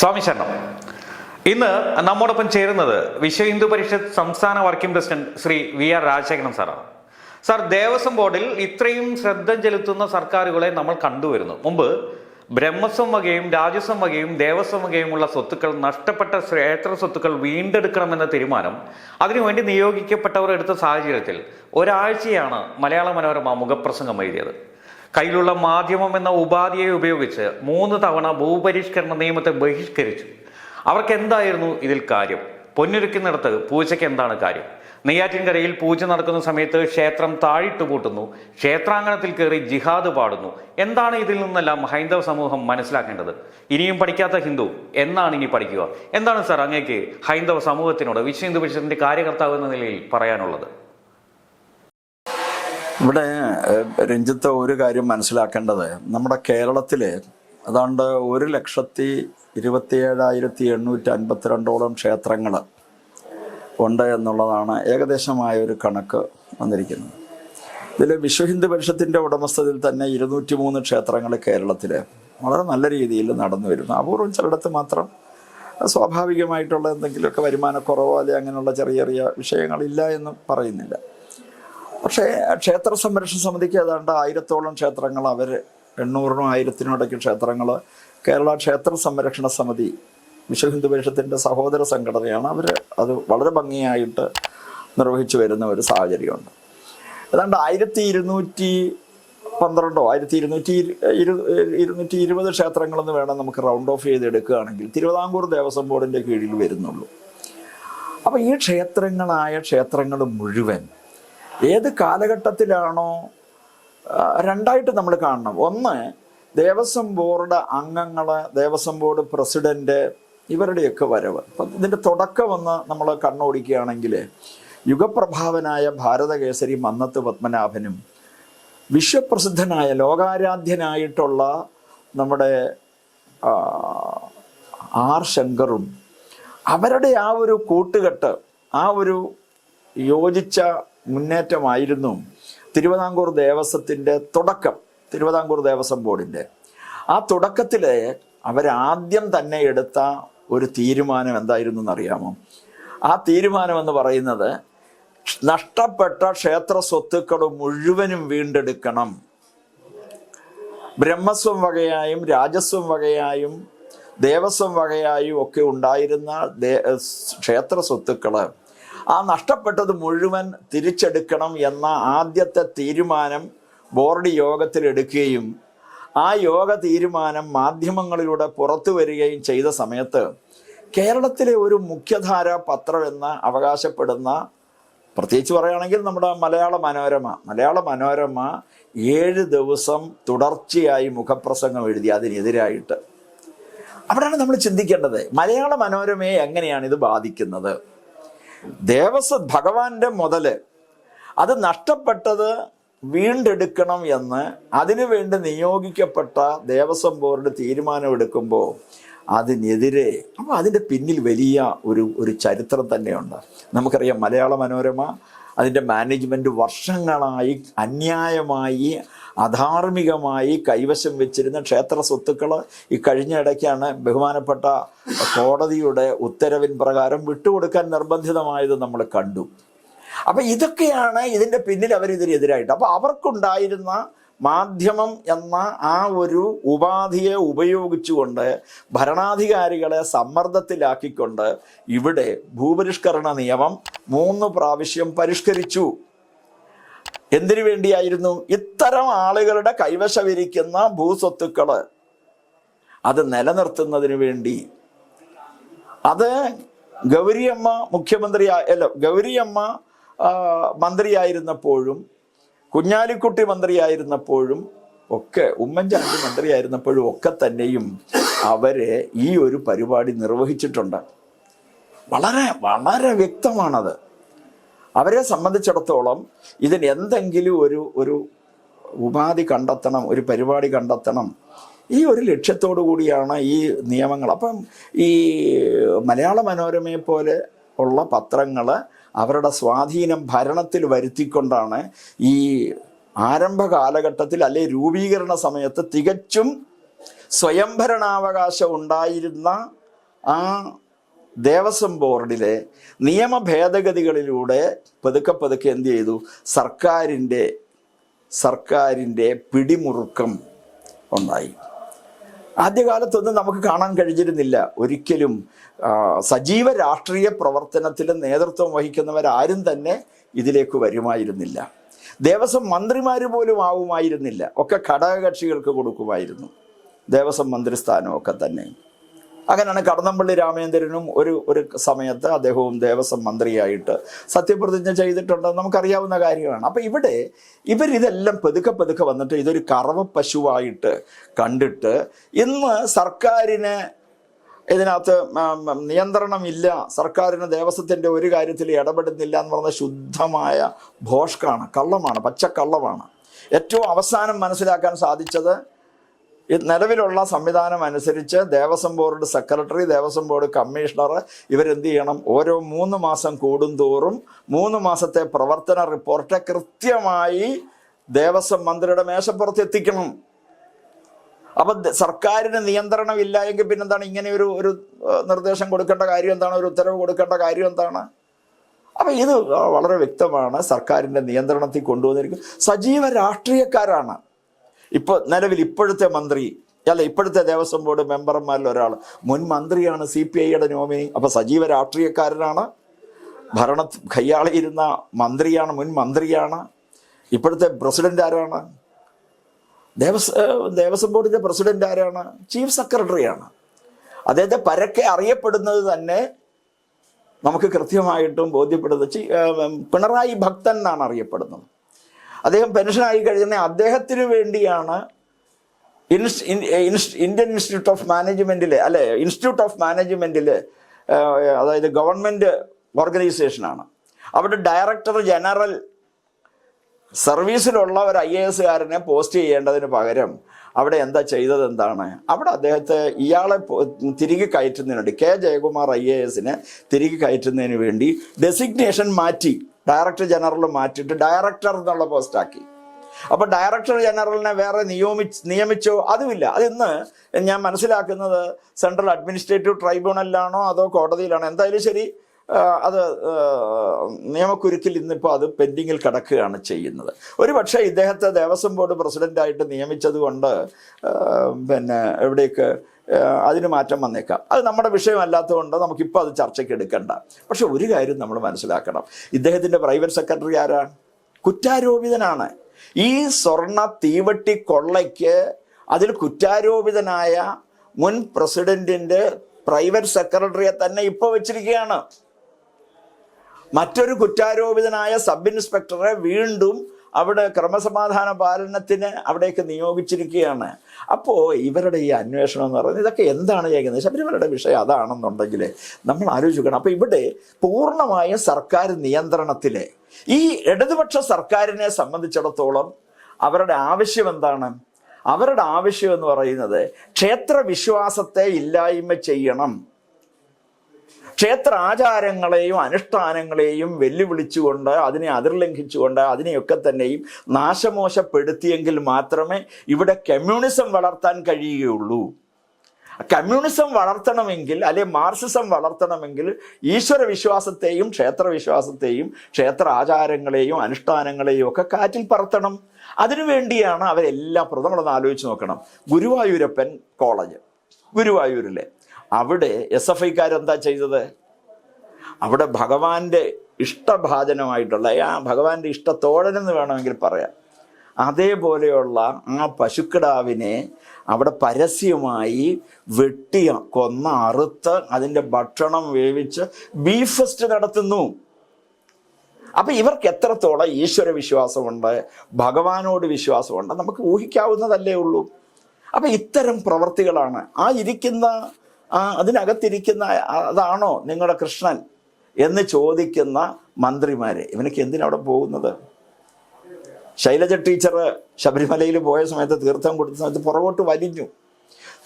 സ്വാമി ശരണം. ഇന്ന് നമ്മോടൊപ്പം ചേരുന്നത് വിശ്വ ഹിന്ദു പരിഷത്ത് സംസ്ഥാന working president Shri V R Rajasekharan സാറാണ്. സാർ ദേവസ്വം ബോർഡിൽ ഇത്രയും ശ്രദ്ധ ചെലുത്തുന്ന സർക്കാരുകളെ നമ്മൾ കണ്ടുവരുന്നു. മുമ്പ് ബ്രഹ്മസ്വം വകയും രാജസ്വം വകയും ദേവസ്വം വകയുമുള്ള സ്വത്തുക്കൾ നഷ്ടപ്പെട്ട ക്ഷേത്ര സ്വത്തുക്കൾ വീണ്ടെടുക്കണമെന്ന തീരുമാനം അതിനുവേണ്ടി നിയോഗിക്കപ്പെട്ടവർ എടുത്ത സാഹചര്യത്തിൽ ഒരാഴ്ചയാണ് മലയാള മനോരമ മുഖപ്രസംഗം എഴുതിയത്. കയ്യിലുള്ള മാധ്യമം എന്ന ഉപാധിയെ ഉപയോഗിച്ച് മൂന്ന് തവണ ഭൂപരിഷ്കരണ നിയമത്തെ ബഹിഷ്കരിച്ചു. അവർക്ക് എന്തായിരുന്നു ഇതിൽ കാര്യം? പൊന്നൊരുക്കുന്നിടത്ത് പൂജയ്ക്ക് എന്താണ് കാര്യം? നെയ്യാറ്റിൻകരയിൽ പൂജ നടക്കുന്ന സമയത്ത് ക്ഷേത്രം താഴിട്ട് പൂട്ടുന്നു ക്ഷേത്രാങ്കണത്തിൽ കയറി ജിഹാദ് പാടുന്നു. എന്താണ് ഇതിൽ നിന്നെല്ലാം ഹൈന്ദവ സമൂഹം മനസ്സിലാക്കേണ്ടത്? ഇനിയും പഠിക്കാത്ത ഹിന്ദു എന്നാണ് ഇനി പഠിക്കുക. എന്താണ് സാർ അങ്ങേക്ക് ഹൈന്ദവ സമൂഹത്തിനോട് വിശ്വ ഹിന്ദു പരിഷത്തിന്റെ കാര്യകർത്താവ് എന്ന നിലയിൽ പറയാനുള്ളത്? ഇവിടെ രഞ്ജിത്ത് ഒരു കാര്യം മനസ്സിലാക്കേണ്ടത്. നമ്മുടെ കേരളത്തിൽ അതാണ്ട് ഒരു ലക്ഷത്തി ഇരുപത്തിയേഴായിരത്തി എണ്ണൂറ്റി അൻപത്തിരണ്ടോളം ക്ഷേത്രങ്ങൾ ഉണ്ട് എന്നുള്ളതാണ് ഏകദേശമായ ഒരു കണക്ക് വന്നിരിക്കുന്നത്. ഇതിൽ വിശ്വ ഹിന്ദു പരിഷത്തിന്റെ ഉടമസ്ഥതയിൽ തന്നെ ഇരുന്നൂറ്റി മൂന്ന് ക്ഷേത്രങ്ങൾ കേരളത്തിൽ വളരെ നല്ല രീതിയിൽ നടന്നു വരുന്നു. അപൂർവം ചിലയിടത്ത് മാത്രം സ്വാഭാവികമായിട്ടുള്ള എന്തെങ്കിലുമൊക്കെ വരുമാനക്കുറവോ അല്ലെങ്കിൽ അങ്ങനെയുള്ള ചെറിയ ചെറിയ വിഷയങ്ങളില്ല എന്ന് പറയുന്നില്ല. പക്ഷേ ക്ഷേത്ര സംരക്ഷണ സമിതിക്ക് ഏതാണ്ട് ആയിരത്തോളം ക്ഷേത്രങ്ങൾ അവർ എണ്ണൂറിനും ആയിരത്തിനും ഇടയ്ക്ക് ക്ഷേത്രങ്ങൾ കേരള ക്ഷേത്ര സംരക്ഷണ സമിതി വിശ്വ ഹിന്ദു പരിഷത്തിന്റെ സഹോദര സംഘടനയാണ് അവർ അത് വളരെ ഭംഗിയായിട്ട് നിർവഹിച്ചു വരുന്ന ഒരു സാഹചര്യമുണ്ട്. ഏതാണ്ട് ആയിരത്തി ഇരുന്നൂറ്റി പന്ത്രണ്ടോ ആയിരത്തി ഇരുന്നൂറ്റി ഇരു ഇരുന്നൂറ്റി ഇരുപത് ക്ഷേത്രങ്ങളെന്ന് വേണം നമുക്ക് റൗണ്ട് ഓഫ് ചെയ്ത് എടുക്കുകയാണെങ്കിൽ തിരുവിതാംകൂർ ദേവസ്വം ബോർഡിന്റെ കീഴിൽ വരുന്നുള്ളൂ. അപ്പോൾ ഈ ക്ഷേത്രങ്ങളായ ക്ഷേത്രങ്ങൾ മുഴുവൻ ഏത് കാലഘട്ടത്തിലാണോ രണ്ടായിട്ട് നമ്മൾ കാണണം. ഒന്ന് ദേവസ്വം ബോർഡ് അംഗങ്ങൾ ദേവസ്വം ബോർഡ് പ്രസിഡന്റ് ഇവരുടെയൊക്കെ വരവ്. അപ്പം ഇതിന്റെ തുടക്കം ഒന്ന് നമ്മൾ കണ്ണോടിക്കുകയാണെങ്കിൽ യുഗപ്രഭാവനായ ഭാരതകേസരി മന്നത്ത് പത്മനാഭനും വിശ്വപ്രസിദ്ധനായ ലോകാരാധ്യനായിട്ടുള്ള നമ്മുടെ ആർ ശങ്കറും അവരുടെ ആ ഒരു കൂട്ടുകെട്ട് ആ ഒരു യോജിച്ച മുന്നേറ്റമായിരുന്നു. തിരുവിതാംകൂർ ദേവസ്വത്തിന്റെ തുടക്കം തിരുവിതാംകൂർ ദേവസ്വം ബോർഡിന്റെ ആ തുടക്കത്തിൽ അവരാദ്യം തന്നെ എടുത്ത ഒരു തീരുമാനം എന്തായിരുന്നു എന്നറിയാമോ ആ തീരുമാനം എന്ന് പറയുന്നത് നഷ്ടപ്പെട്ട ക്ഷേത്ര സ്വത്തുക്കൾ മുഴുവനും വീണ്ടെടുക്കണം. ബ്രഹ്മസ്വം വകയായും രാജസ്വം വകയായും ദേവസ്വം വകയായും ഒക്കെ ഉണ്ടായിരുന്ന ക്ഷേത്ര സ്വത്തുക്കൾ ആ നഷ്ടപ്പെട്ടത് മുഴുവൻ തിരിച്ചെടുക്കണം എന്ന ആദ്യത്തെ തീരുമാനം ബോർഡ് യോഗത്തിൽ എടുക്കുകയും ആ യോഗ തീരുമാനം മാധ്യമങ്ങളിലൂടെ പുറത്തു വരികയും ചെയ്ത സമയത്ത് കേരളത്തിലെ ഒരു മുഖ്യധാര പത്രം എന്ന് അവകാശപ്പെടുന്ന പ്രത്യേകിച്ച് പറയുകയാണെങ്കിൽ നമ്മുടെ മലയാള മനോരമ മലയാള മനോരമ ഏഴ് ദിവസം തുടർച്ചയായി മുഖപ്രസംഗം എഴുതി അതിനെതിരായിട്ട്. അവിടെയാണ് നമ്മൾ ചിന്തിക്കേണ്ടത് മലയാള മനോരമയെ എങ്ങനെയാണ് ഇത് ബാധിക്കുന്നത്? ദേവസ്വ ഭഗവാന്റെ മുതൽ അത് നഷ്ടപ്പെട്ടത് വീണ്ടെടുക്കണം എന്ന് അതിനുവേണ്ടി നിയോഗിക്കപ്പെട്ട ദേവസ്വം ബോർഡ് തീരുമാനമെടുക്കുമ്പോൾ അതിനെതിരെ അപ്പോൾ അതിന്റെ പിന്നിൽ വലിയ ഒരു ഒരു ചരിത്രം തന്നെയുണ്ട്. നമുക്കറിയാം മലയാള മനോരമ അതിന്റെ മാനേജ്മെന്റ് വർഷങ്ങളായി അന്യായമായി അധാർമികമായി കൈവശം വെച്ചിരുന്ന ക്ഷേത്ര സ്വത്തുക്കൾ ഈ കഴിഞ്ഞ ഇടയ്ക്കാണ് ബഹുമാനപ്പെട്ട കോടതിയുടെ ഉത്തരവിൻ പ്രകാരം വിട്ടുകൊടുക്കാൻ നിർബന്ധിതമായത് നമ്മൾ കണ്ടു. അപ്പം ഇതൊക്കെയാണ് ഇതിന്റെ പിന്നിൽ അവരിതിനെതിരായിട്ട്. അപ്പോൾ അപ്പൊ അവർക്കുണ്ടായിരുന്ന മാധ്യമം എന്ന ആ ഒരു ഉപാധിയെ ഉപയോഗിച്ചുകൊണ്ട് ഭരണാധികാരികളെ സമ്മർദ്ദത്തിലാക്കിക്കൊണ്ട് ഇവിടെ ഭൂപരിഷ്കരണ നിയമം മൂന്ന് പ്രാവശ്യം പരിഷ്കരിച്ചു. എന്തിനു വേണ്ടിയായിരുന്നു? ഇത്തരം ആളുകളുടെ കൈവശമിരിക്കുന്ന ഭൂസ്വത്തുക്കൾ അത് നിലനിർത്തുന്നതിന് വേണ്ടി. അത് ഗൗരിയമ്മ മുഖ്യമന്ത്രി അല്ല ഗൗരിയമ്മ മന്ത്രിയായിരുന്നപ്പോഴും കുഞ്ഞാലിക്കുട്ടി മന്ത്രിയായിരുന്നപ്പോഴും ഒക്കെ ഉമ്മൻചാണ്ടി മന്ത്രിയായിരുന്നപ്പോഴും ഒക്കെ തന്നെയും അവരെ ഈ ഒരു പരിപാടി നിർവഹിച്ചിട്ടുണ്ട്. വളരെ വളരെ വ്യക്തമാണത്. അവരെ സംബന്ധിച്ചിടത്തോളം ഇതിന് എന്തെങ്കിലും ഒരു ഒരു ഉപാധി കണ്ടെത്തണം ഒരു പരിപാടി കണ്ടെത്തണം ഈ ഒരു ലക്ഷ്യത്തോടു കൂടിയാണ് ഈ നിയമങ്ങൾ. അപ്പം ഈ മലയാള മനോരമയെ പോലെ ഉള്ള പത്രങ്ങൾ അവരുടെ സ്വാധീനം ഭരണത്തിൽ വരുത്തിക്കൊണ്ടാണ് ഈ ആരംഭ കാലഘട്ടത്തിൽ അല്ലെ രൂപീകരണ സമയത്ത് തികച്ചും സ്വയംഭരണാവകാശം ഉണ്ടായിരുന്ന ആ ദേവസ്വം ബോർഡിലെ നിയമ ഭേദഗതികളിലൂടെ പതുക്കെ പതുക്കെ എന്ത് ചെയ്തു? സർക്കാരിന്റെ സർക്കാരിന്റെ പിടിമുറുക്കം ഉണ്ടായി. ആദ്യകാലത്തൊന്നും നമുക്ക് കാണാൻ കഴിഞ്ഞിരുന്നില്ല. ഒരിക്കലും സജീവ രാഷ്ട്രീയ പ്രവർത്തനത്തിൽ നേതൃത്വം വഹിക്കുന്നവരാരും തന്നെ ഇതിലേക്ക് വരുമായിരുന്നില്ല. ദേവസ്വം മന്ത്രിമാർ പോലും ആവുമായിരുന്നില്ല. ഒക്കെ ഘടകകക്ഷികൾക്ക് കൊടുക്കുമായിരുന്നു. ദേവസ്വം മന്ത്രിസ്ഥാനമൊക്കെ തന്നെ. അങ്ങനെയാണ് കടന്നപ്പള്ളി രാമേന്ദ്രനും ഒരു ഒരു സമയത്ത് അദ്ദേഹവും ദേവസ്വം മന്ത്രിയായിട്ട് സത്യപ്രതിജ്ഞ ചെയ്തിട്ടുണ്ടെന്ന് നമുക്കറിയാവുന്ന കാര്യമാണ്. അപ്പം ഇവിടെ ഇവരിതെല്ലാം പതുക്കെ പതുക്കെ വന്നിട്ട് ഇതൊരു കറവ പശുവായിട്ട് കണ്ടിട്ട് ഇന്ന് സർക്കാരിന് ഇതിനകത്ത് നിയന്ത്രണമില്ല. സർക്കാരിന് ദേവസ്വത്തിന്റെ ഒരു കാര്യത്തിൽ ഇടപെടുന്നില്ല എന്ന് പറഞ്ഞ ശുദ്ധമായ ഭോഷ്കാണ് കള്ളമാണ് പച്ചക്കള്ളമാണ്. ഏറ്റവും അവസാനം മനസ്സിലാക്കാൻ സാധിച്ചത് നിലവിലുള്ള സംവിധാനം അനുസരിച്ച് Devaswom board secretary Devaswom board commissioner ഇവരെന്ത് ചെയ്യണം? ഓരോ മൂന്ന് മാസം കൂടുന്തോറും മൂന്ന് മാസത്തെ പ്രവർത്തന റിപ്പോർട്ട് കൃത്യമായി ദേവസ്വം മന്ത്രിയുടെ മേശപ്പുറത്ത് എത്തിക്കണം. അപ്പം സർക്കാരിന് നിയന്ത്രണം ഇല്ല എങ്കിൽ പിന്നെന്താണ്? ഇങ്ങനെ ഒരു ഒരു നിർദ്ദേശം കൊടുക്കേണ്ട കാര്യം എന്താണ്? ഒരു ഉത്തരവ് കൊടുക്കേണ്ട കാര്യം എന്താണ്? അപ്പം ഇത് വളരെ വ്യക്തമാണ് സർക്കാരിന്റെ നിയന്ത്രണത്തിൽ കൊണ്ടുവന്നിരിക്കും സജീവ രാഷ്ട്രീയക്കാരാണ്. ഇപ്പോൾ നിലവിൽ ഇപ്പോഴത്തെ മന്ത്രി അല്ല ഇപ്പോഴത്തെ ദേവസ്വം ബോർഡ് മെമ്പർമാരിൽ ഒരാൾ. മുൻ മന്ത്രിയാണ് സി പി ഐയുടെ നോമിനി. അപ്പോൾ സജീവ രാഷ്ട്രീയക്കാരനാണ്. ഭരണ കയ്യാളിയിരുന്ന മന്ത്രിയാണ് മുൻ മന്ത്രിയാണ്. ഇപ്പോഴത്തെ പ്രസിഡന്റ് ആരാണ്? ദേവസ് ദേവസ്വം ബോർഡിന്റെ പ്രസിഡന്റ് ആരാണ്? ചീഫ് സെക്രട്ടറിയാണ്. അദ്ദേഹത്തെ പരക്കെ അറിയപ്പെടുന്നത് തന്നെ നമുക്ക് കൃത്യമായിട്ടും ബോധ്യപ്പെടുന്നത് പിണറായി ഭക്തൻ എന്നാണ് അറിയപ്പെടുന്നത്. അദ്ദേഹം പെൻഷനായി കഴിഞ്ഞ അദ്ദേഹത്തിന് വേണ്ടിയാണ് ഇന്ത്യൻ ഇൻസ്റ്റിറ്റ്യൂട്ട് ഓഫ് മാനേജ്മെന്റിൽ അല്ലെ ഇൻസ്റ്റിറ്റ്യൂട്ട് ഓഫ് മാനേജ്മെന്റിൽ അതായത് ഗവൺമെന്റ് ഓർഗനൈസേഷനാണ്. അവിടെ ഡയറക്ടർ ജനറൽ സർവീസിലുള്ള ഒരു ഐ എ എസ്സുകാരനെ പോസ്റ്റ് ചെയ്യേണ്ടതിന് പകരം അവിടെ എന്താ ചെയ്തത് എന്താണ് അവിടെ അദ്ദേഹത്തെ ഇയാളെ തിരികെ കയറ്റുന്നതിന് വേണ്ടി കെ. ജയകുമാർ ഐ എ എസിനെ തിരികെ കയറ്റുന്നതിന് വേണ്ടി ഡെസിഗ്നേഷൻ മാറ്റി ഡയറക്ടർ ജനറൽ മാറ്റിയിട്ട് ഡയറക്ടർ എന്നുള്ള പോസ്റ്റാക്കി അപ്പോൾ ഡയറക്ടർ ജനറലിനെ വേറെ നിയമിച്ച് നിയമിച്ചോ അതുമില്ല. അത് ഇന്ന് ഞാൻ മനസ്സിലാക്കുന്നത് സെൻട്രൽ അഡ്മിനിസ്ട്രേറ്റീവ് ട്രൈബ്യൂണലിലാണോ അതോ കോടതിയിലാണോ? എന്തായാലും ശരി അത് നിയമക്കുരുക്കിൽ ഇന്നിപ്പോൾ അത് പെൻഡിങ്ങിൽ കിടക്കുകയാണ് ചെയ്യുന്നത്. ഒരു പക്ഷേ ഇദ്ദേഹത്തെ ദേവസ്വം ബോർഡ് പ്രസിഡന്റായിട്ട് നിയമിച്ചത് കൊണ്ട് പിന്നെ എവിടെയൊക്കെ അതിന് മാറ്റം വന്നേക്കാം. അത് നമ്മുടെ വിഷയമല്ലാത്തതുകൊണ്ട് നമുക്കിപ്പോൾ അത് ചർച്ചയ്ക്ക് എടുക്കണ്ട. പക്ഷെ ഒരു കാര്യം നമ്മൾ മനസ്സിലാക്കണം. ഇദ്ദേഹത്തിന്റെ പ്രൈവറ്റ് സെക്രട്ടറി ആരാണ് കുറ്റാരോപിതനാണ്. ഈ സ്വർണ തീവട്ടി കൊള്ളയ്ക്ക് അതിൽ കുറ്റാരോപിതനായ മുൻ പ്രസിഡന്റിന്റെ പ്രൈവറ്റ് സെക്രട്ടറിയെ തന്നെ ഇപ്പോൾ വെച്ചിരിക്കുകയാണ്. മറ്റൊരു കുറ്റാരോപിതനായ സബ് ഇൻസ്പെക്ടറെ വീണ്ടും അവിടെ ക്രമസമാധാന പാലനത്തിന് അവിടേക്ക് നിയോഗിച്ചിരിക്കുകയാണ്. അപ്പോൾ ഇവരുടെ ഈ അന്വേഷണം എന്ന് പറയുന്നത് ഇതൊക്കെ എന്താണ് ചെയ്യുന്നത് ശബരിമലയുടെ വിഷയം അതാണെന്നുണ്ടെങ്കിൽ നമ്മൾ ആലോചിക്കണം. അപ്പോൾ ഇവിടെ പൂർണമായ സർക്കാർ നിയന്ത്രണത്തിൽ ഈ ഇടതുപക്ഷ സർക്കാരിനെ സംബന്ധിച്ചിടത്തോളം അവരുടെ ആവശ്യം എന്താണ്? അവരുടെ ആവശ്യം എന്ന് പറയുന്നത് ക്ഷേത്ര വിശ്വാസത്തെ ഇല്ലായ്മ ചെയ്യണം. ക്ഷേത്ര ആചാരങ്ങളെയും അനുഷ്ഠാനങ്ങളെയും വെല്ലുവിളിച്ചുകൊണ്ട് അതിനെ അതിർലംഘിച്ചുകൊണ്ട് അതിനെയൊക്കെ തന്നെയും നാശമോശപ്പെടുത്തിയെങ്കിൽ മാത്രമേ ഇവിടെ കമ്മ്യൂണിസം വളർത്താൻ കഴിയുകയുള്ളൂ. കമ്മ്യൂണിസം വളർത്തണമെങ്കിൽ അല്ലെ മാർസിസം വളർത്തണമെങ്കിൽ ഈശ്വര വിശ്വാസത്തെയും ക്ഷേത്ര വിശ്വാസത്തെയും ക്ഷേത്ര ആചാരങ്ങളെയും അനുഷ്ഠാനങ്ങളെയും ഒക്കെ കാറ്റിൽ പറത്തണം. അതിനുവേണ്ടിയാണ് അവരെല്ലാം പ്രഥമം ആലോചിച്ച് നോക്കണം. ഗുരുവായൂരപ്പൻ കോളേജ്. ഗുരുവായൂരിലെ അവിടെ എസ് എഫ് ഐക്കാരെന്താ ചെയ്തത്? അവിടെ ഭഗവാന്റെ ഇഷ്ടഭാജനമായിട്ടുള്ള ആ ഭഗവാന്റെ ഇഷ്ടത്തോഴനെന്ന് വേണമെങ്കിൽ പറയാം. അതേപോലെയുള്ള ആ പശുക്കിടാവിനെ അവിടെ പരസ്യമായി വെട്ടി കൊന്ന അറുത്ത് അതിന്റെ ഭക്ഷണം വേവിച്ച് ബീഫ് ഫെസ്റ്റ് നടത്തുന്നു. അപ്പൊ ഇവർക്ക് എത്രത്തോളം ഈശ്വര വിശ്വാസമുണ്ട് ഭഗവാനോട് വിശ്വാസമുണ്ട് നമുക്ക് ഊഹിക്കാവുന്നതല്ലേ ഉള്ളൂ. അപ്പൊ ഇത്തരം പ്രവർത്തികളാണ്. ആ ഇരിക്കുന്ന ആ അതിനകത്തിരിക്കുന്ന അതാണോ നിങ്ങളുടെ കൃഷ്ണൻ എന്ന് ചോദിക്കുന്ന മന്ത്രിമാരെ. ഇവനൊക്കെ എന്തിനവിടെ പോകുന്നത്? ശൈലജ ടീച്ചർ ശബരിമലയിൽ പോയ സമയത്ത് തീർത്ഥം കൊടുത്ത സമയത്ത് പുറകോട്ട് വലിഞ്ഞു.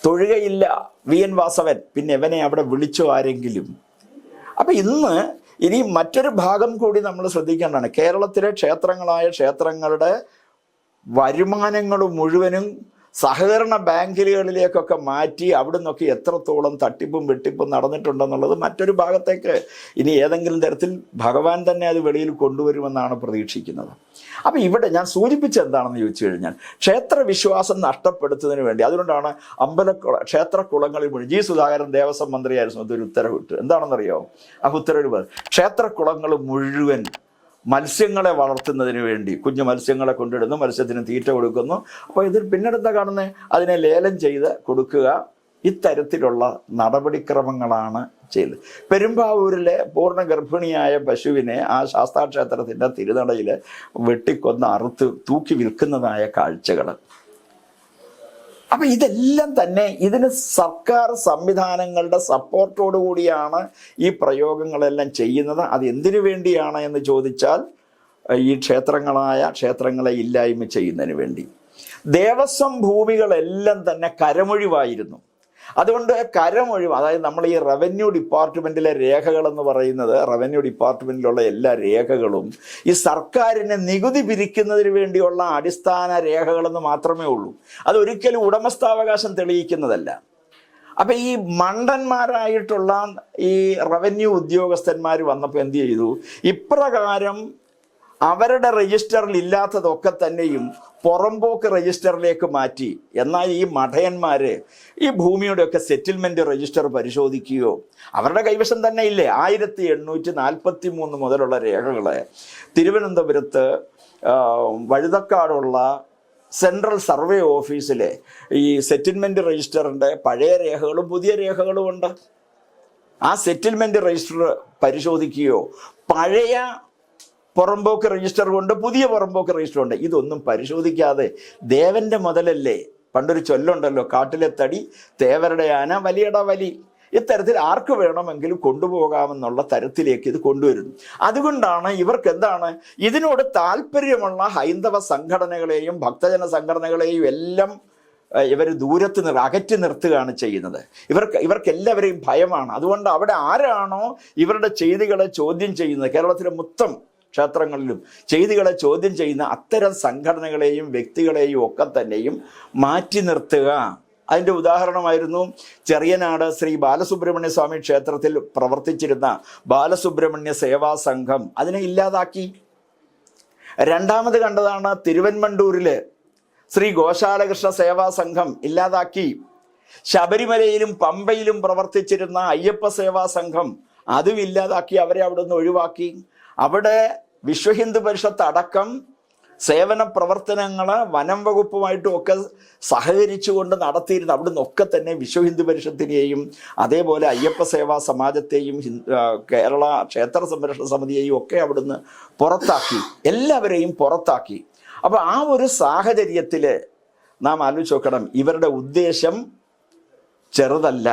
തൊഴുകയില്ല വി എൻ വാസവൻ. പിന്നെ ഇവനെ അവിടെ വിളിച്ചു ആരെങ്കിലും? അപ്പൊ ഇന്ന് ഇനി മറ്റൊരു ഭാഗം കൂടി നമ്മൾ ശ്രദ്ധിക്കേണ്ടതാണ്. കേരളത്തിലെ ക്ഷേത്രങ്ങളായ ക്ഷേത്രങ്ങളുടെ വരുമാനങ്ങൾ മുഴുവനും സഹകരണ ബാങ്കുകളിലേക്കൊക്കെ മാറ്റി അവിടെ നിന്നൊക്കെ എത്രത്തോളം തട്ടിപ്പും വെട്ടിപ്പും നടന്നിട്ടുണ്ടെന്നുള്ളത് മറ്റൊരു ഭാഗത്തേക്ക് ഇനി ഏതെങ്കിലും തരത്തിൽ ഭഗവാൻ തന്നെ അത് വെളിയിൽ കൊണ്ടുവരുമെന്നാണ് പ്രതീക്ഷിക്കുന്നത്. അപ്പം ഇവിടെ ഞാൻ സൂചിപ്പിച്ച എന്താണെന്ന് ചോദിച്ചു കഴിഞ്ഞാൽ ക്ഷേത്ര വിശ്വാസം നഷ്ടപ്പെടുത്തുന്നതിന് വേണ്ടി അതുകൊണ്ടാണ് അമ്പലക്കുള ക്ഷേത്രക്കുളങ്ങളിൽ മുഴുവൻ ജി സുധാകരൻ ദേവസ്വം മന്ത്രിയായിരുന്നു അതൊരു ഉത്തരവിട്ട് എന്താണെന്നറിയോ? ആ ഉത്തരവ് ക്ഷേത്രക്കുളങ്ങൾ മുഴുവൻ മത്സ്യങ്ങളെ വളർത്തുന്നതിന് വേണ്ടി. കുഞ്ഞു മത്സ്യങ്ങളെ കൊണ്ടിടുന്നു മത്സ്യത്തിന് തീറ്റ കൊടുക്കുന്നു. അപ്പോൾ ഇതിൽ പിന്നെടുത്ത കാണുന്നത് അതിനെ ലേലം ചെയ്ത് കൊടുക്കുക. ഇത്തരത്തിലുള്ള നടപടിക്രമങ്ങളാണ് ചെയ്തത്. പെരുമ്പാവൂരിലെ പൂർണ ഗർഭിണിയായ പശുവിനെ ആ ശാസ്താക്ഷേത്രത്തിന്റെ തിരുനടയിൽ വെട്ടിക്കൊന്ന് അറുത്ത് തൂക്കി വിൽക്കുന്നതായ കാഴ്ചകൾ അപ്പൊ ഇതെല്ലാം തന്നെ ഇതിന് സർക്കാർ സംവിധാനങ്ങളുടെ സപ്പോർട്ടോടു കൂടിയാണ് ഈ പ്രയോഗങ്ങളെല്ലാം ചെയ്യുന്നത്. അത് എന്തിനു വേണ്ടിയാണ് എന്ന് ചോദിച്ചാൽ ഈ ക്ഷേത്രങ്ങളായ ക്ഷേത്രങ്ങളെ ഇല്ലായ്മ ചെയ്യുന്നതിന് വേണ്ടി. ദേവസ്വം ഭൂമികളെല്ലാം തന്നെ കരമൊഴിവായിരുന്നു. അതുകൊണ്ട് കരമൊഴിവ്. അതായത് നമ്മൾ ഈ റവന്യൂ ഡിപ്പാർട്ട്മെന്റിലെ രേഖകൾ എന്ന് പറയുന്നത് റവന്യൂ ഡിപ്പാർട്ട്മെന്റിലുള്ള എല്ലാ രേഖകളും ഈ സർക്കാരിനെ നികുതി പിരിക്കുന്നതിന് വേണ്ടിയുള്ള അടിസ്ഥാന രേഖകളെന്ന് മാത്രമേ ഉള്ളൂ. അതൊരിക്കലും ഉടമസ്ഥാവകാശം തെളിയിക്കുന്നതല്ല. അപ്പം ഈ മണ്ടന്മാരായിട്ടുള്ള ഈ റവന്യൂ ഉദ്യോഗസ്ഥന്മാർ വന്നപ്പോൾ എന്ത് ചെയ്തു? ഇപ്രകാരം അവരുടെ രജിസ്റ്ററിൽ ഇല്ലാത്തതൊക്കെ തന്നെയും പുറമ്പോക്ക് രജിസ്റ്ററിലേക്ക് മാറ്റി. എന്നാൽ ഈ മഠയന്മാർ ഈ ഭൂമിയുടെയൊക്കെ സെറ്റിൽമെന്റ് രജിസ്റ്റർ പരിശോധിക്കുകയോ അവരുടെ കൈവശം തന്നെ ഇല്ലേ ആയിരത്തി എണ്ണൂറ്റി നാൽപ്പത്തി മൂന്ന് മുതലുള്ള രേഖകൾ തിരുവനന്തപുരത്ത് വഴുതക്കാടുള്ള സെൻട്രൽ സർവേ ഓഫീസിലെ ഈ സെറ്റിൽമെന്റ് രജിസ്റ്ററിന്റെ പഴയ രേഖകളും പുതിയ രേഖകളും ഉണ്ട് ആ സെറ്റിൽമെന്റ് രജിസ്റ്റർ പരിശോധിക്കുകയോ പഴയ പുറമ്പോക്ക് രജിസ്റ്റർ കൊണ്ട് പുതിയ പുറമ്പോക്ക് രജിസ്റ്റർ ഉണ്ട് ഇതൊന്നും പരിശോധിക്കാതെ ദേവന്റെ മുതലല്ലേ? പണ്ടൊരു ചൊല്ലുണ്ടല്ലോ കാട്ടിലെ തടി തേവരുടെ ആന വലിയട വലി. ഇത്തരത്തിൽ ആർക്ക് വേണമെങ്കിലും കൊണ്ടുപോകാമെന്നുള്ള തരത്തിലേക്ക് ഇത് കൊണ്ടുവരുന്നു. അതുകൊണ്ടാണ് ഇവർക്ക് എന്താണ് ഇതിനോട് താല്പര്യമുള്ള ഹൈന്ദവ സംഘടനകളെയും ഭക്തജന സംഘടനകളെയും എല്ലാം ഇവർ ദൂരത്ത് നിർ അകറ്റി നിർത്തുകയാണ് ചെയ്യുന്നത്. ഇവർക്ക് ഇവർക്കെല്ലാവരെയും ഭയമാണ്. അതുകൊണ്ട് അവിടെ ആരാണോ ഇവരുടെ ചെയ്തികളെ ചോദ്യം ചെയ്യുന്നത്? കേരളത്തിലെ മൊത്തം ക്ഷേത്രങ്ങളിലും ചെയ്തികളെ ചോദ്യം ചെയ്യുന്ന അത്തരം സംഘടനകളെയും വ്യക്തികളെയും ഒക്കെ തന്നെയും മാറ്റി നിർത്തുക. അതിന്റെ ഉദാഹരണമായിരുന്നു ചെറിയനാട് ശ്രീ ബാലസുബ്രഹ്മണ്യ സ്വാമി ക്ഷേത്രത്തിൽ പ്രവർത്തിച്ചിരുന്ന ബാലസുബ്രഹ്മണ്യ സേവാ സംഘം അതിനെ ഇല്ലാതാക്കി. രണ്ടാമത് കണ്ടതാണ് തിരുവൻമണ്ടൂരിൽ ശ്രീ ഗോശാലകൃഷ്ണ സേവാ സംഘം ഇല്ലാതാക്കി. ശബരിമലയിലും പമ്പയിലും പ്രവർത്തിച്ചിരുന്ന അയ്യപ്പ സേവാ സംഘം അതും ഇല്ലാതാക്കി അവരെ അവിടെ നിന്ന് ഒഴിവാക്കി. അവിടെ വിശ്വ ഹിന്ദു പരിഷത്ത് അടക്കം സേവന പ്രവർത്തനങ്ങൾ വനം വകുപ്പുമായിട്ടും ഒക്കെ സഹകരിച്ചുകൊണ്ട് നടത്തിയിരുന്ന അവിടെ നിന്നൊക്കെ തന്നെ വിശ്വഹിന്ദു പരിഷത്തിനെയും അതേപോലെ അയ്യപ്പ സേവാ സമാജത്തെയും കേരള ക്ഷേത്ര സംരക്ഷണ സമിതിയെയും ഒക്കെ അവിടുന്ന് പുറത്താക്കി എല്ലാവരെയും പുറത്താക്കി. അപ്പോൾ ആ ഒരു സാഹചര്യത്തിൽ നാം ആലോചിച്ച് നോക്കണം. ഇവരുടെ ഉദ്ദേശം ചെറുതല്ല.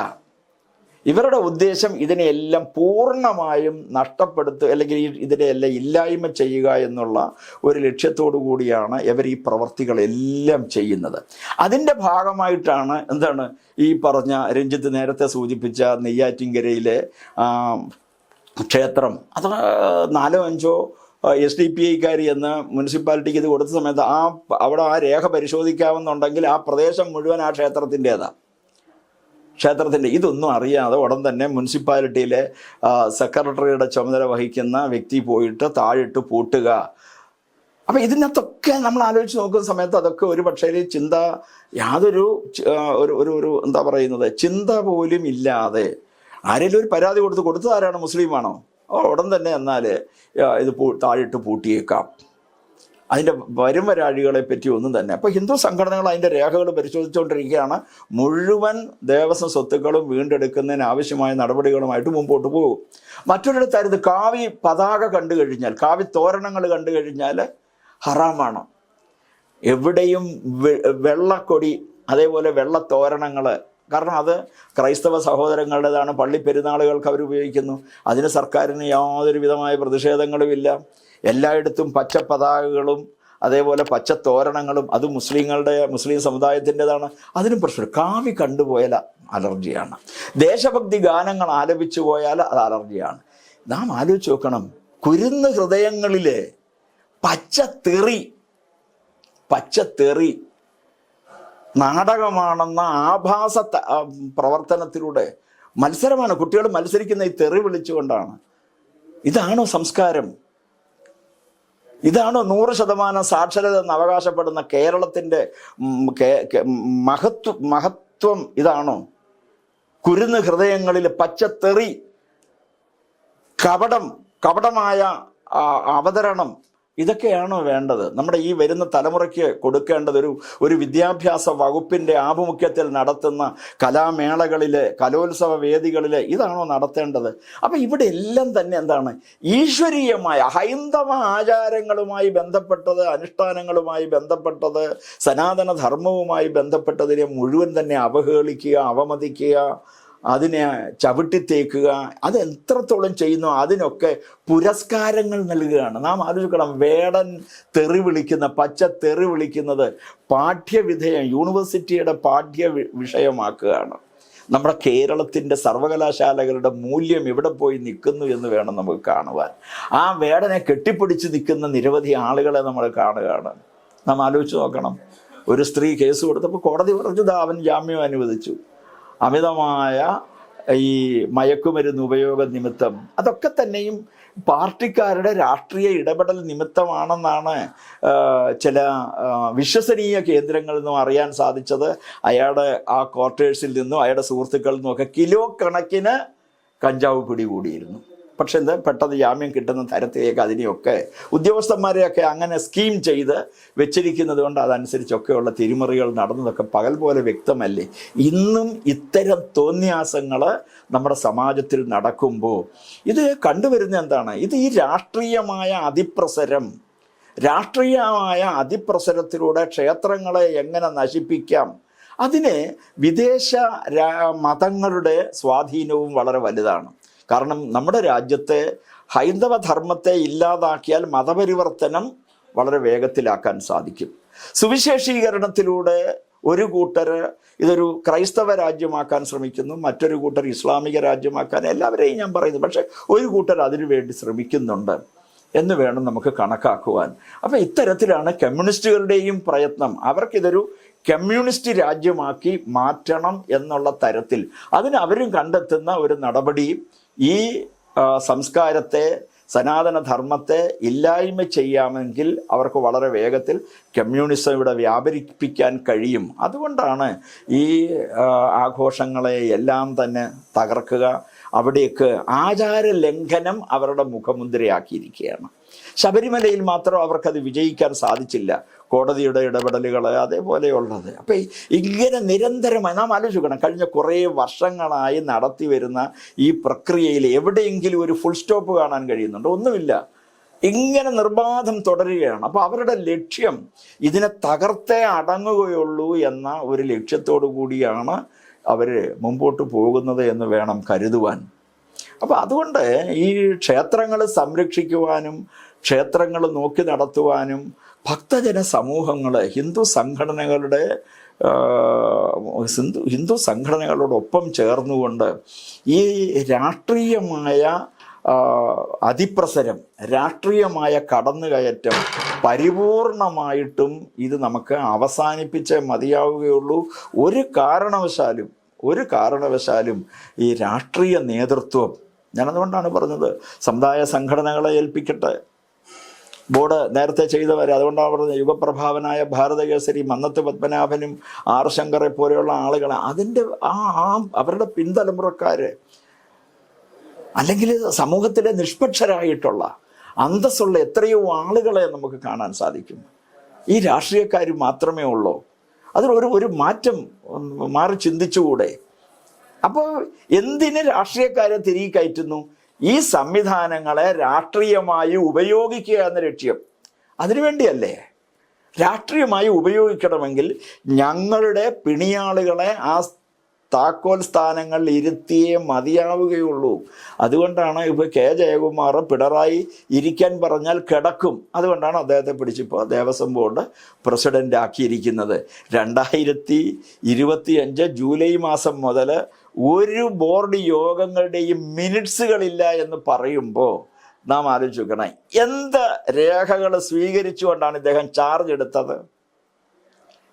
ഇവരുടെ ഉദ്ദേശം ഇതിനെയെല്ലാം പൂർണമായും നഷ്ടപ്പെടുത്തുക അല്ലെങ്കിൽ ഇതിനെയെല്ലാം ഇല്ലായ്മ ചെയ്യുക എന്നുള്ള ഒരു ലക്ഷ്യത്തോടു കൂടിയാണ് ഇവർ ഈ പ്രവർത്തികളെല്ലാം ചെയ്യുന്നത്. അതിന്റെ ഭാഗമായിട്ടാണ് എന്താണ് ഈ പറഞ്ഞ രഞ്ജിത്ത് നേരത്തെ സൂചിപ്പിച്ച നെയ്യാറ്റിൻകരയിലെ ക്ഷേത്രം. അത് നാലോ അഞ്ചോ എസ് ഡി പി ഐക്കാർ എന്ന് മുനിസിപ്പാലിറ്റിക്ക് ഇത് കൊടുത്ത സമയത്ത് ആ അവിടെ ആ രേഖ പരിശോധിക്കാമെന്നുണ്ടെങ്കിൽ ആ പ്രദേശം മുഴുവൻ ആ ക്ഷേത്രത്തിന്റെതാണ് ക്ഷേത്രത്തിന്റെ ഇതൊന്നും അറിയാതെ ഉടൻ തന്നെ മുനിസിപ്പാലിറ്റിയിലെ സെക്രട്ടറിയുടെ ചുമതല വഹിക്കുന്ന വ്യക്തി പോയിട്ട് താഴിട്ട് പൂട്ടുക. അപ്പം ഇതിനകത്തൊക്കെ നമ്മൾ ആലോചിച്ച് നോക്കുന്ന സമയത്ത് അതൊക്കെ ഒരു പക്ഷേ ചിന്ത യാതൊരു ഒരു ഒരു ഒരു എന്താ പറയുന്നത് ചിന്ത പോലും ഇല്ലാതെ ആരെങ്കിലും ഒരു പരാതി കൊടുത്ത് കൊടുത്തത് ആരാണ്? മുസ്ലിമാണോ? ഉടൻ തന്നെ എന്നാൽ ഇത് പൂ താഴിട്ട് പൂട്ടിയേക്കാം. അതിന്റെ വരും വരാഴികളെ പറ്റി ഒന്നും തന്നെ. അപ്പോൾ ഹിന്ദു സംഘടനകൾ അതിന്റെ രേഖകൾ പരിശോധിച്ചുകൊണ്ടിരിക്കുകയാണ്. മുഴുവൻ ദേവസ്വം സ്വത്തുക്കളും വീണ്ടെടുക്കുന്നതിന് ആവശ്യമായ നടപടികളുമായിട്ട് മുമ്പോട്ട് പോകും. മറ്റൊരിടത്തായിരുന്നു കാവി പതാക കണ്ടു കഴിഞ്ഞാൽ കാവി തോരണങ്ങൾ കണ്ടു കഴിഞ്ഞാൽ ഹറാമാണ് എവിടെയും വെള്ളക്കൊടി അതേപോലെ വെള്ളത്തോരണങ്ങൾ കാരണം അത് ക്രൈസ്തവ സഹോദരങ്ങളുടേതാണ്. പള്ളി പെരുന്നാളുകൾക്ക് അവർ ഉപയോഗിക്കുന്നു അതിന് സർക്കാരിന് യാതൊരു വിധമായ പ്രതിഷേധങ്ങളുമില്ല. എല്ലായിടത്തും പച്ച പതാകകളും അതേപോലെ പച്ച തോരണങ്ങളും അത് മുസ്ലിങ്ങളുടെ മുസ്ലിം സമുദായത്തിന്റെതാണ്. അതിനും പ്രശ്നം കാവി കണ്ടുപോയാൽ അലർജിയാണ്. ദേശഭക്തി ഗാനങ്ങൾ ആലപിച്ചു പോയാൽ അത് അലർജിയാണ്. നാം ആലോചിച്ച് നോക്കണം. കുരുന്ന് ഹൃദയങ്ങളിലെ പച്ച തെറി നാടകമാണെന്ന ആഭാസ പ്രവർത്തനത്തിലൂടെ മത്സരമാണ്. കുട്ടികൾ മത്സരിക്കുന്ന ഈ തെറി വിളിച്ചുകൊണ്ടാണ്. ഇതാണോ സംസ്കാരം? ഇതാണോ നൂറ് ശതമാനം സാക്ഷരത എന്ന് അവകാശപ്പെടുന്ന കേരളത്തിന്റെ മഹത്വ മഹത്വം ഇതാണോ? കുരുന്ന് ഹൃദയങ്ങളിൽ പച്ചത്തെറി കപടം കപടമായ അവതരണം ഇതൊക്കെയാണോ വേണ്ടത്? നമ്മുടെ ഈ വരുന്ന തലമുറയ്ക്ക് കൊടുക്കേണ്ടത് ഒരു ഒരു വിദ്യാഭ്യാസ വകുപ്പിന്റെ ആഭിമുഖ്യത്തിൽ നടത്തുന്ന കലാമേളകളിലെ കലോത്സവ വേദികളിലെ ഇതാണോ നടത്തേണ്ടത്? അപ്പം ഇവിടെ എല്ലാം തന്നെ എന്താണ്? ഈശ്വരീയമായ ഹൈന്ദവ ആചാരങ്ങളുമായി ബന്ധപ്പെട്ടത് അനുഷ്ഠാനങ്ങളുമായി ബന്ധപ്പെട്ടത് സനാതന ധർമ്മവുമായി ബന്ധപ്പെട്ടതിനെ മുഴുവൻ തന്നെ അവഹേളിക്കുക അവമതിക്കുക അതിനെ ചവിട്ടിത്തേക്കുക അത് എത്രത്തോളം ചെയ്യുന്നു അതിനൊക്കെ പുരസ്കാരങ്ങൾ നൽകുകയാണ്. നാം ആലോചിക്കണം വേടൻ തെറി വിളിക്കുന്ന പച്ച തെറി വിളിക്കുന്നത് പാഠ്യവിധേയം യൂണിവേഴ്സിറ്റിയുടെ പാഠ്യ വിഷയമാക്കുകയാണ്. നമ്മുടെ കേരളത്തിന്റെ സർവകലാശാലകളുടെ മൂല്യം എവിടെ പോയി നിൽക്കുന്നു എന്ന് വേണം നമുക്ക് കാണുവാൻ. ആ വേടനെ കെട്ടിപ്പിടിച്ച് നിൽക്കുന്ന നിരവധി ആളുകളെ നമ്മൾ കാണുകയാണ്. നാം ആലോചിച്ച് നോക്കണം. ഒരു സ്ത്രീ കേസ് കൊടുത്തപ്പോൾ കോടതി പറഞ്ഞു "ദാ അവൻ ജാമ്യം അനുവദിച്ചു. അമിതമായ ഈ മയക്കുമരുന്ന് ഉപയോഗ നിമിത്തം. അതൊക്കെ തന്നെയും പാർട്ടിക്കാരുടെ രാഷ്ട്രീയ ഇടപെടൽ നിമിത്തമാണെന്നാണ് ചില വിശ്വസനീയ കേന്ദ്രങ്ങളിൽ നിന്നും അറിയാൻ സാധിച്ചത്. അയാളുടെ ആ ക്വാർട്ടേഴ്സിൽ നിന്നും അയാളുടെ സുഹൃത്തുക്കളിൽ നിന്നും ഒക്കെ കിലോ കണക്കിന് കഞ്ചാവ് പിടികൂടിയിരുന്നു. പക്ഷെ എന്ത് പെട്ടെന്ന് ജാമ്യം കിട്ടുന്ന തരത്തിലേക്ക് അതിനെയൊക്കെ ഉദ്യോഗസ്ഥന്മാരെയൊക്കെ അങ്ങനെ സ്കീം ചെയ്ത് വെച്ചിരിക്കുന്നത് കൊണ്ട് അതനുസരിച്ചൊക്കെയുള്ള തിരിമറികൾ നടന്നതൊക്കെ പകൽ പോലെ വ്യക്തമല്ലേ? ഇന്നും ഇത്തരം തോന്നിയാസങ്ങൾ നമ്മുടെ സമാജത്തിൽ നടക്കുമ്പോൾ ഇത് കണ്ടുവരുന്ന എന്താണ്? ഇത് ഈ രാഷ്ട്രീയമായ അതിപ്രസരം രാഷ്ട്രീയമായ അതിപ്രസരത്തിലൂടെ ക്ഷേത്രങ്ങളെ എങ്ങനെ നശിപ്പിക്കാം? അതിന് വിദേശ മതങ്ങളുടെ സ്വാധീനവും വളരെ വലുതാണ്. കാരണം നമ്മുടെ രാജ്യത്തെ ഹൈന്ദവ ധർമ്മത്തെ ഇല്ലാതാക്കിയാൽ മതപരിവർത്തനം വളരെ വേഗത്തിലാക്കാൻ സാധിക്കും. സുവിശേഷീകരണത്തിലൂടെ ഒരു കൂട്ടർ ഇതൊരു ക്രൈസ്തവ രാജ്യമാക്കാൻ ശ്രമിക്കുന്നു മറ്റൊരു കൂട്ടർ ഇസ്ലാമിക രാജ്യമാക്കാൻ. എല്ലാവരെയും ഞാൻ പറയുന്നു പക്ഷേ ഒരു കൂട്ടർ അതിനു വേണ്ടി ശ്രമിക്കുന്നുണ്ട് എന്ന് വേണം നമുക്ക് കണക്കാക്കുവാൻ. അപ്പം ഇത്തരത്തിലാണ് കമ്മ്യൂണിസ്റ്റുകളുടെയും പ്രയത്നം. അവർക്കിതൊരു കമ്മ്യൂണിസ്റ്റ് രാജ്യമാക്കി മാറ്റണം എന്നുള്ള തരത്തിൽ. അതിന് അവരും കണ്ടെത്തുന്ന ഒരു നടപടി ഈ സംസ്കാരത്തെ സനാതനധർമ്മത്തെ ഇല്ലായ്മ ചെയ്യാമെങ്കിൽ അവർക്ക് വളരെ വേഗത്തിൽ കമ്മ്യൂണിസം ഇവിടെ വ്യാപരിപ്പിക്കാൻ കഴിയും. അതുകൊണ്ടാണ് ഈ ആഘോഷങ്ങളെ എല്ലാം തന്നെ തകർക്കുക. അവിടേക്ക് ആചാര ലംഘനം അവരുടെ മുഖമുദ്രയാക്കിയിരിക്കുകയാണ്. ശബരിമലയിൽ മാത്രം അവർക്കത് വിജയിക്കാൻ സാധിച്ചില്ല. കോടതിയുടെ ഇടപെടലുകൾ അതേപോലെയുള്ളത്. അപ്പം ഇങ്ങനെ നിരന്തരമായി നാം ആലോചിക്കണം. കഴിഞ്ഞ കുറേ വർഷങ്ങളായി നടത്തി വരുന്ന ഈ പ്രക്രിയയിൽ എവിടെയെങ്കിലും ഒരു ഫുൾ സ്റ്റോപ്പ് കാണാൻ കഴിയുന്നുണ്ട്? ഒന്നുമില്ല. ഇങ്ങനെ നിർബാധം തുടരുകയാണ്. അപ്പോൾ അവരുടെ ലക്ഷ്യം ഇതിനെ തകർത്തേ അടങ്ങുകയുള്ളൂ എന്ന ഒരു ലക്ഷ്യത്തോടു കൂടിയാണ് അവർ മുമ്പോട്ട് പോകുന്നത് എന്ന് വേണം കരുതുവാൻ. അപ്പോൾ അതുകൊണ്ട് ഈ ക്ഷേത്രങ്ങൾ സംരക്ഷിക്കുവാനും ക്ഷേത്രങ്ങൾ നോക്കി നടത്തുവാനും ഭക്തജന സമൂഹങ്ങൾ ഹിന്ദു സംഘടനകളുടെ ഹിന്ദു ഹിന്ദു സംഘടനകളോടൊപ്പം ചേർന്നുകൊണ്ട് ഈ രാഷ്ട്രീയമായ അതിപ്രസരം രാഷ്ട്രീയമായ കടന്നുകയറ്റം പരിപൂർണമായിട്ടും ഇത് നമുക്ക് അവസാനിപ്പിച്ചേ മതിയാവുകയുള്ളൂ. ഒരു കാരണവശാലും ഒരു കാരണവശാലും ഈ രാഷ്ട്രീയ നേതൃത്വം ഞാനതുകൊണ്ടാണ് പറഞ്ഞത് സമുദായ സംഘടനകളെ ഏൽപ്പിക്കട്ടെ ബോർഡ് നേരത്തെ ചെയ്തവർ അതുകൊണ്ടാണ് പറഞ്ഞത് യുഗപ്രഭാവനായ ഭാരതകേസരി മന്നത്ത് പത്മനാഭനും ആർ ശങ്കറെ പോലെയുള്ള ആളുകൾ അതിന്റെ ആ ആ അവരുടെ പിന്തലമുറക്കാർ അല്ലെങ്കിൽ സമൂഹത്തിലെ നിഷ്പക്ഷരായിട്ടുള്ള അന്തസ്സുള്ള എത്രയോ ആളുകളെ നമുക്ക് കാണാൻ സാധിക്കും. ഈ രാഷ്ട്രീയക്കാർ മാത്രമേ ഉള്ളൂ. അതിലൊരു ഒരു മാറ്റം മാറി ചിന്തിച്ചുകൂടെ? അപ്പോൾ എന്തിന് രാഷ്ട്രീയക്കാരെ തിരികെ കയറ്റുന്നു? ഈ സംവിധാനങ്ങളെ രാഷ്ട്രീയമായി ഉപയോഗിക്കുക എന്ന ലക്ഷ്യം അതിനുവേണ്ടിയല്ലേ രാഷ്ട്രീയമായി ഉപയോഗിക്കണമെങ്കിൽ ഞങ്ങളുടെ പിണിയാളുകളെ ആ താക്കോൽ സ്ഥാനങ്ങളിൽ ഇരുത്തിയേ മതിയാവുകയുള്ളൂ. അതുകൊണ്ടാണ് ഇപ്പോൾ കെ ജയകുമാർ പിണറായി ഇരിക്കാൻ പറഞ്ഞാൽ കിടക്കും. അതുകൊണ്ടാണ് അദ്ദേഹത്തെ പിടിച്ചിപ്പോൾ ദേവസ്വം ബോർഡ് പ്രസിഡന്റ് ആക്കിയിരിക്കുന്നത് രണ്ടായിരത്തി ഇരുപത്തിയഞ്ച് ജൂലൈ മാസം മുതൽ ഒരു ബോർഡ് യോഗങ്ങളുടെയും മിനിറ്റ്സുകളില്ല എന്ന് പറയുമ്പോൾ നാം ആലോചിക്കണം എന്ത് രേഖകൾ സ്വീകരിച്ചുകൊണ്ടാണ് ഇദ്ദേഹം ചാർജ് എടുത്തത്?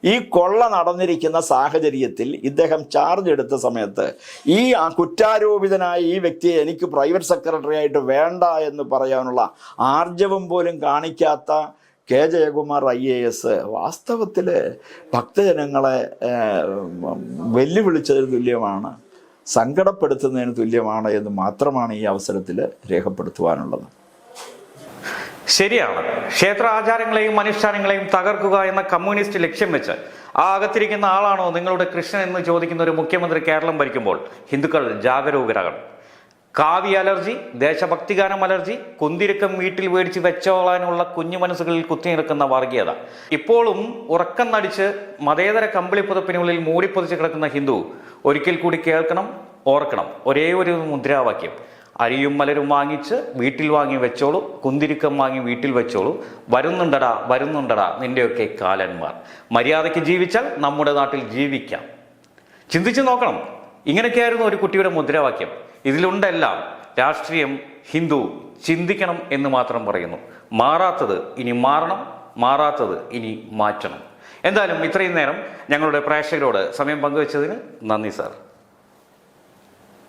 ഈ കൊള്ള നടന്നിരിക്കുന്ന സാഹചര്യത്തിൽ ഇദ്ദേഹം ചാർജ് എടുത്ത സമയത്ത് ഈ കുറ്റാരോപിതനായ ഈ വ്യക്തിയെ എനിക്ക് പ്രൈവറ്റ് സെക്രട്ടറി ആയിട്ട് വേണ്ട എന്ന് പറയാനുള്ള ആർജവം പോലും കാണിക്കാത്ത K. Jayakumar I A S വാസ്തവത്തിൽ ഭക്തജനങ്ങളെ വെല്ലുവിളിച്ചതിന് തുല്യമാണ്. സങ്കടപ്പെടുത്തുന്നതിന് തുല്യമാണ് എന്ന് മാത്രമാണ് ഈ അവസരത്തിൽ രേഖപ്പെടുത്തുവാനുള്ളത്. ശരിയാണ്. ക്ഷേത്ര ആചാരങ്ങളെയും അനുഷ്ഠാനങ്ങളെയും തകർക്കുക എന്ന കമ്മ്യൂണിസ്റ്റ് ലക്ഷ്യം വെച്ച് ആ അകത്തിരിക്കുന്ന ആളാണോ നിങ്ങളുടെ കൃഷ്ണൻ എന്ന് ചോദിക്കുന്ന ഒരു മുഖ്യമന്ത്രി കേരളം ഭരിക്കുമ്പോൾ? ഹിന്ദുക്കൾ ജാഗരൂകരാകണം. കാവ്യ അലർജി ദേശഭക്തിഗാനം അലർജി കുന്തിരക്കം വീട്ടിൽ മേടിച്ച് വെച്ചോളാനുള്ള കുഞ്ഞു മനസ്സുകളിൽ കുത്തിനിൽക്കുന്ന വർഗീയത. ഇപ്പോഴും ഉറക്കം നടിച്ച് മതേതര കമ്പിളിപ്പുതപ്പിനുള്ളിൽ മൂടിപ്പൊതിച്ച് കിടക്കുന്ന ഹിന്ദു ഒരിക്കൽ കൂടി കേൾക്കണം ഓർക്കണം. ഒരേ ഒരു മുദ്രാവാക്യം. അരിയും മലരും വാങ്ങിച്ച് വീട്ടിൽ വാങ്ങി വെച്ചോളൂ കുന്തിരിക്കം വാങ്ങി വീട്ടിൽ വെച്ചോളൂ. വരുന്നുണ്ടടാ വരുന്നുണ്ടടാ നിന്റെയൊക്കെ കാലന്മാർ. മര്യാദയ്ക്ക് ജീവിച്ചാൽ നമ്മുടെ നാട്ടിൽ ജീവിക്കാം. ചിന്തിച്ചു നോക്കണം. ഇങ്ങനെയൊക്കെയായിരുന്നു ഒരു കുട്ടിയുടെ മുദ്രാവാക്യം. ഇതിലുണ്ടെല്ലാം രാഷ്ട്രീയം ഹിന്ദു ചിന്തിക്കണം എന്ന് മാത്രം പറയുന്നു. മാറാത്തത് ഇനി മാറണം മാറാത്തത് ഇനി മാറ്റണം. എന്തായാലും ഇത്രയും നേരം ഞങ്ങളുടെ പ്രേക്ഷകരോട് സമയം പങ്കുവച്ചതിന് നന്ദി സാർ.